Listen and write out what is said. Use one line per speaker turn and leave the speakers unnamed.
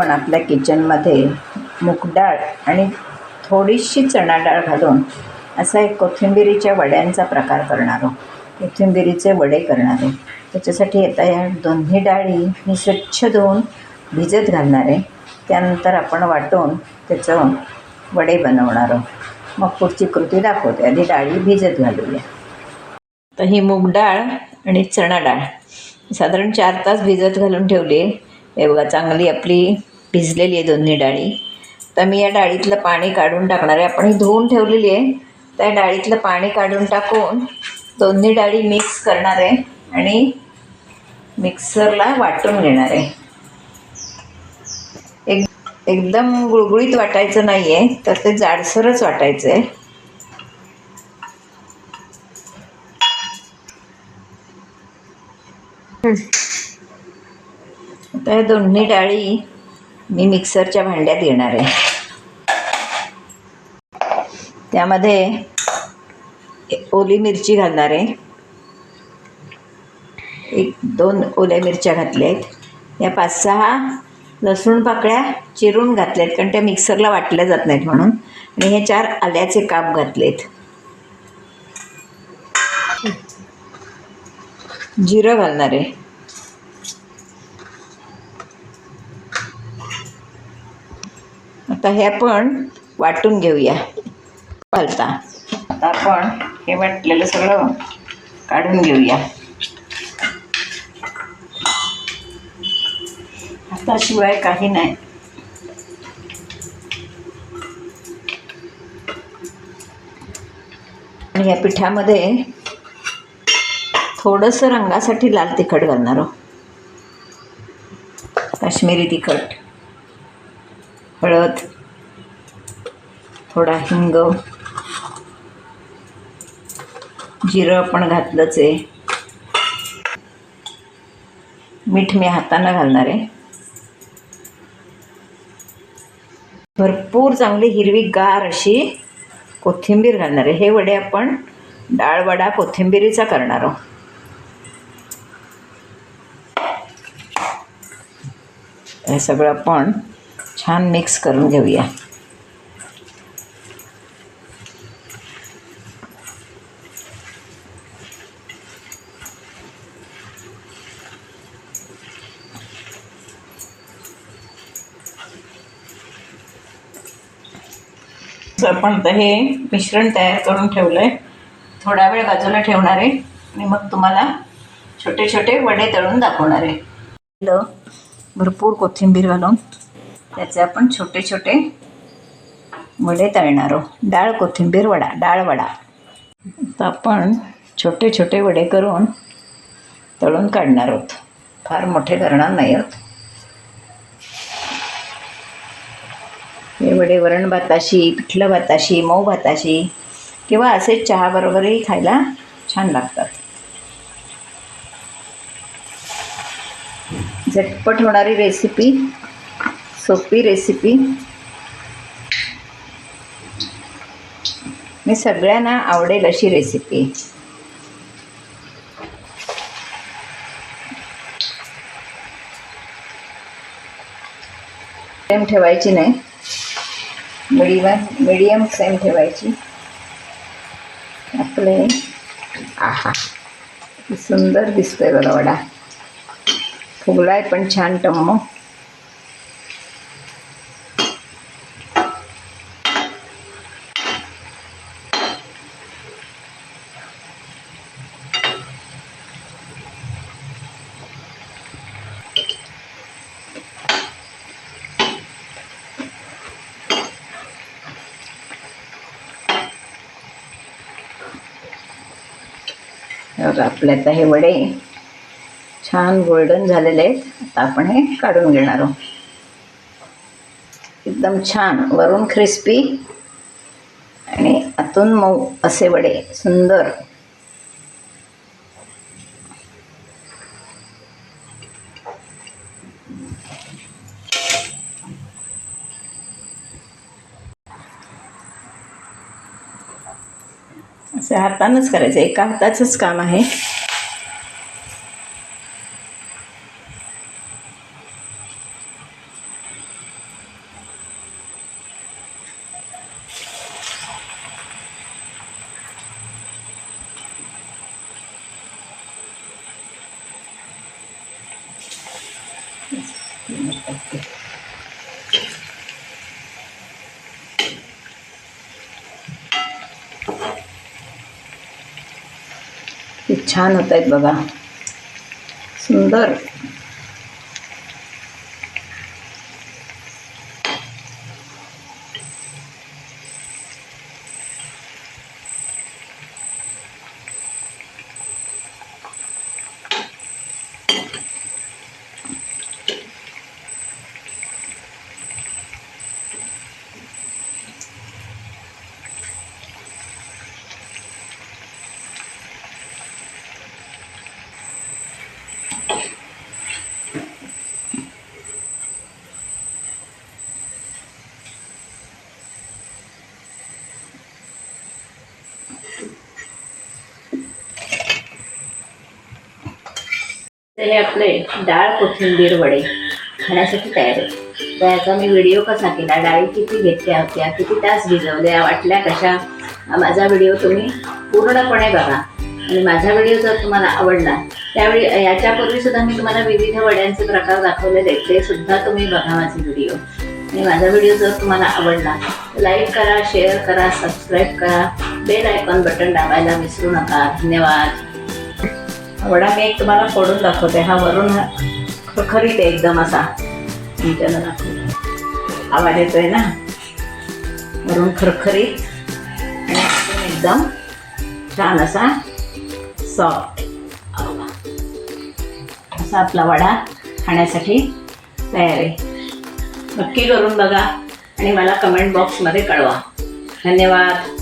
पण आपल्या किचनमध्ये मूगडाळ आणि थोडीशी चणा डाळ घालून असा एक कोथिंबिरीच्या वड्यांचा प्रकार करणार आहोत. कोथिंबिरीचे वडे करणार आहोत. त्याच्यासाठी आता या दोन्ही डाळी मी स्वच्छ धुवून भिजत घालणार आहे. त्यानंतर आपण वाटून त्याचं वडे बनवणार आहोत. मग पुढची कृती दाखवते. आधी डाळी भिजत घालूया. तर ही मूग डाळ आणि चणा डाळ साधारण चार तास भिजत घालून ठेवली आहे. हे बघा चांगली आपली भिजलेली आहे दोन्ही डाळी. तर मी या डाळीतलं पाणी काढून टाकणार आहे. आपण ही धुवून ठेवलेली आहे. त्या डाळीतलं पाणी काढून टाकून दोन्ही डाळी मिक्स करणार आहे आणि मिक्सरला वाटून घेणार आहे. एक एकदम गुळगुळीत वाटायचं नाही आहे तर ते जाडसरच वाटायचं आहे आता या दोन्ही डाळी मी मिक्सरच्या भांड्यात घेणार आहे. त्यामध्ये ओली मिरची घालणार आहे. एक दोन ओल्या मिरच्या घातल्या आहेत या पाच सहा लसूण पाकळ्या चिरून घातल्या आहेत कारण त्या मिक्सरला वाटल्या जात नाहीत म्हणून. आणि हे चार आल्याचे काप घातलेत. जिरं घालणार आहे. आता हे आपण वाटून घेऊया. घालता आता आपण हे वाटलेलं सगळं काढून घेऊया. आता शिवाय काही नाही. आणि या पिठामध्ये थोडंसं रंगासाठी लाल तिखट घालणार आहोत काश्मीरी तिखट. हळद थोडा हिंग जिरं पण घातलंच आहे. मीठ मी हातानं घालणार आहे. भरपूर चांगली हिरवी गार अशी कोथिंबीर घालणार आहे. हे वडे आपण डाळ वडा करणार आहोत. हे सगळं आपण छान मिक्स करून घेऊया. तर आपण आता हे मिश्रण तयार करून ठेवलं आहे थोडा वेळ बाजूला ठेवणार आहे. आणि मग तुम्हाला छोटे छोटे वडे तळून दाखवणार आहे. ल भरपूर कोथिंबीर घालून. त्याचे आपण छोटे छोटे वडे तळणार आहोत. डाळ कोथिंबीर वडा डाळ वडा. तर आपण छोटे छोटे वडे करून तळून काढणार आहोत. फार मोठे करणार नाही आहोत. हे वडे वरण भाताशी पिठलं भाताशी मऊ भाताशी किंवा असे चहाबरोबरही खायला छान लागतात. झटपट होणारी रेसिपी सोपी रेसिपी मी सगळ्यांना आवडेल अशी रेसिपी फ्लेम ठेवायची नाही. मिडियम मिडियम फ्लेम ठेवायची. आपले आहा सुंदर दिसतोय बघा वडा. फुगलाय पण छान टम्म. बघा आपले आता हे वडे छान गोल्डन झालेले आहेत. आता आपण हे काढून घेणार आहोत. एकदम छान वरून क्रिस्पी आणि आतून मऊ असे वडे सुंदर. असं हातानंच करायचं एका हाताचंच काम आहे Thank you. छान होत आहेत बघा. सुंदर. तर हे आपले डाळ कोथिंबीर वडे खाण्यासाठी तयार आहे. त्याचा मी व्हिडिओ कसा केला डाळी किती घेतल्या होत्या किती तास भिजवल्या वाटल्या कशा माझा व्हिडिओ तुम्ही पूर्णपणे बघा. आणि माझा व्हिडिओ जर तुम्हाला आवडला त्यावेळी याच्यापूर्वी सुद्धा मी तुम्हाला विविध वड्यांचे प्रकार दाखवलेले ते सुद्धा तुम्ही बघा माझे व्हिडिओ. आणि माझा व्हिडिओ जर तुम्हाला आवडला लाईक करा शेअर करा सबस्क्राईब करा. बेल आयकॉन बटन दाबायला विसरू नका. धन्यवाद. वडा मी एक तुम्हाला फोडून दाखवते. हा वरून खरखरीत आहे एकदम असा. तुमच्याला दाखवतो. आवाज येतोय ना? वरून खरखरीत. आणि एकदम छान असा सॉफ्ट असा आपला वडा खाण्यासाठी तयार आहे. नक्की करून बघा आणि मला कमेंट बॉक्समध्ये कळवा. धन्यवाद.